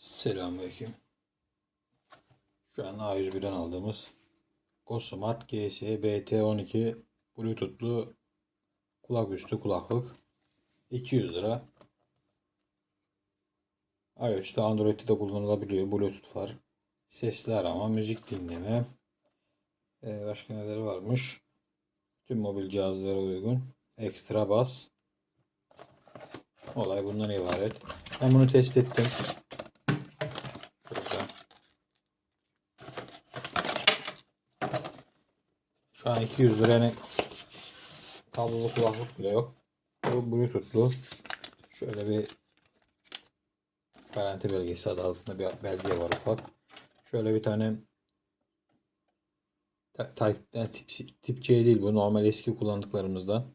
Selamünaleyküm. Şu an A101'den aldığımız Cosmart GS BT12 Bluetooth'lu kulak üstü kulaklık 200 lira. iOS'ta Android'de de kullanılabiliyor. Bluetooth var. Sesli arama, müzik dinleme. Ee, başka neleri varmış? Tüm mobil cihazlara uygun. Ekstra bas. Olay bundan ibaret. Ben bunu test ettim. Burada. Şu an 200 lira yani kablolu kulaklık bile yok. Bu Bluetooth'lu. Şöyle bir garanti belgesi adı altında bir belge var ufak. Şöyle bir tane ta- Type tip, tip C değil bu normal eski kullandıklarımızdan.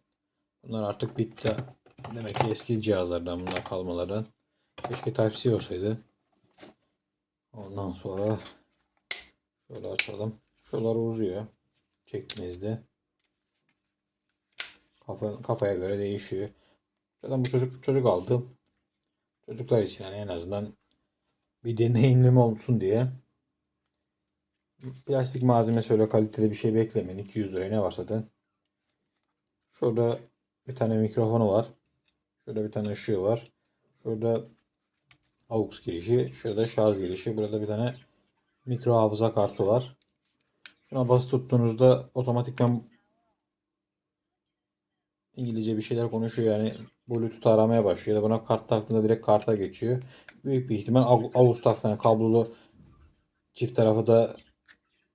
Bunlar artık bitti. Demek ki eski cihazlardan bunlar kalmaları. Keşke Type-C olsaydı. Ondan sonra şöyle açalım. Şuralar uzuyor. Çektiğinizde. Kafa, kafaya göre değişiyor. Zaten bu çocuk çocuk aldı. Çocuklar için yani en azından bir deneyimleme olsun diye. Plastik malzemesi öyle kaliteli bir şey beklemeyin. 200 liraya ne var zaten. Şurada bir tane mikrofonu var. Şurada bir tane ışığı var. Şurada AUX girişi. Şurada şarj girişi. Burada bir tane mikro hafıza kartı var. Şuna bas tuttuğunuzda otomatikman İngilizce bir şeyler konuşuyor yani Bluetooth aramaya başlıyor ya da buna kart taktığında direkt karta geçiyor. Büyük bir ihtimal AUX taktığında kablolu çift tarafı da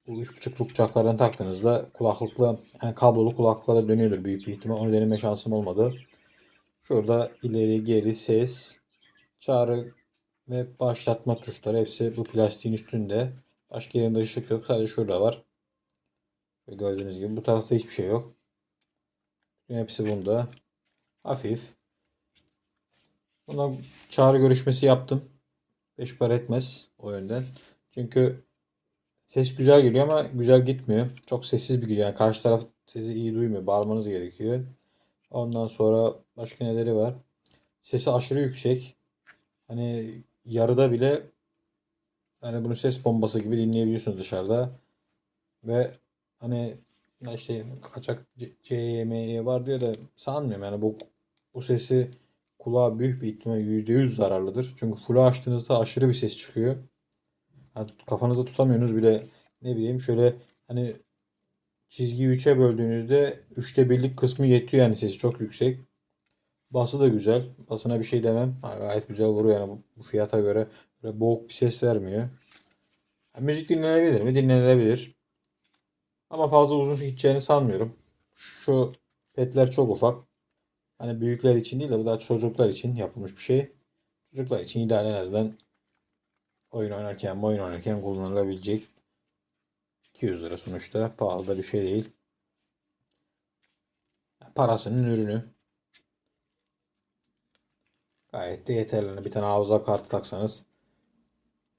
bu 3.5'luk jacklardan taktığınızda kulaklıkla yani kablolu kulaklıkla da dönüyordur büyük bir ihtimal. Onu deneme şansım olmadı. Şurada ileri geri ses, çağrı ve başlatma tuşları hepsi bu plastiğin üstünde. Başka yerinde ışık yok. Sadece şurada var. Gördüğünüz gibi bu tarafta hiçbir şey yok. Hepsi bunda. Hafif. Buna çağrı görüşmesi yaptım. Beş para etmez o yönden. Çünkü ses güzel geliyor ama güzel gitmiyor. Çok sessiz bir geliyor. Yani karşı taraf sesi iyi duymuyor. Bağırmanız gerekiyor. Ondan sonra başka neleri var? Sesi aşırı yüksek. Hani yarıda bile hani bunu ses bombası gibi dinleyebiliyorsunuz dışarıda. Ve hani işte kaçak C- CME var diyor da sanmıyorum yani bu bu sesi kulağa büyük bir ihtimal %100 zararlıdır. Çünkü full'u açtığınızda aşırı bir ses çıkıyor. Yani kafanızda tutamıyorsunuz bile ne bileyim şöyle hani çizgiyi 3'e böldüğünüzde 3'te 1'lik kısmı yetiyor yani sesi çok yüksek. Bası da güzel. Basına bir şey demem. Gayet güzel vuruyor yani bu- fiyata göre. Böyle boğuk bir ses vermiyor. Ha, müzik dinlenebilir mi? Dinlenebilir. Ama fazla uzun gideceğini sanmıyorum. Şu petler çok ufak. Hani büyükler için değil de bu da çocuklar için yapılmış bir şey. Çocuklar için ideal en azından oyun oynarken, oyun oynarken kullanılabilecek 200 lira sonuçta pahalı da bir şey değil. Parasının ürünü. Gayet de yeterli. Hani Bir tane hafıza kartı taksanız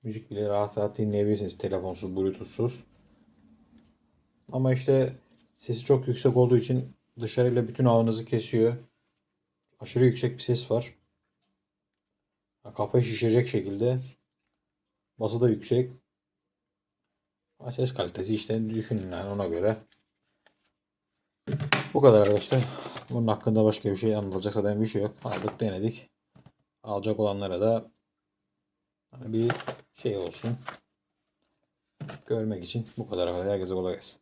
müzik bile rahat rahat dinleyebilirsiniz telefonsuz, bluetoothsuz. Ama işte sesi çok yüksek olduğu için dışarıyla bütün ağınızı kesiyor. Aşırı yüksek bir ses var. Ya Kafayı şişirecek şekilde. Bası da yüksek. Ses kalitesi işte düşünün yani ona göre. Bu kadar arkadaşlar. Bunun hakkında başka bir şey anlatacak zaten bir şey yok. Aldık denedik. Alacak olanlara da bir şey olsun. Görmek için bu kadar. Herkese kolay gelsin.